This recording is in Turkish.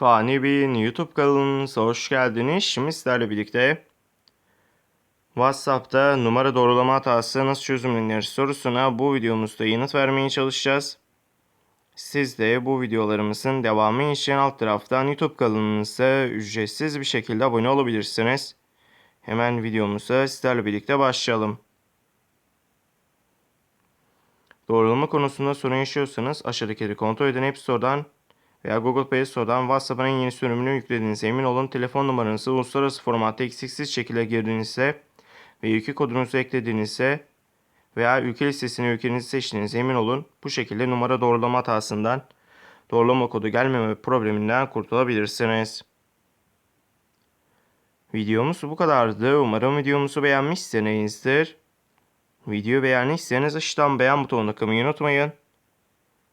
Fani Bey'in YouTube kanalınıza hoş geldiniz. Şimdi sizlerle birlikte WhatsApp'ta numara doğrulama hatası nasıl çözümlenir sorusuna bu videomuzda yanıt vermeye çalışacağız. Siz de bu videolarımızın devamı için alt taraftan YouTube kanalımıza ücretsiz bir şekilde abone olabilirsiniz. Hemen videomuza sizlerle birlikte başlayalım. Doğrulama konusunda sorun yaşıyorsanız aşağıdakileri kontrol edin. App Store'dan veya Google Play Store'dan WhatsApp'ın en yeni sürümünü yüklediğinize emin olun. Telefon numaranızı uluslararası formatta eksiksiz şekilde girdiğinizde ve yükü kodunuzu eklediğinizde veya ülke listesine ülkenizi seçtiğinize emin olun. Bu şekilde numara doğrulama hatasından, doğrulama kodu gelmeme probleminden kurtulabilirsiniz. Videomuz bu kadardı. Umarım videomuzu beğenmişsinizdir. Videoyu beğendiyseniz aşağıdan beğen butonuna kılmayı unutmayın.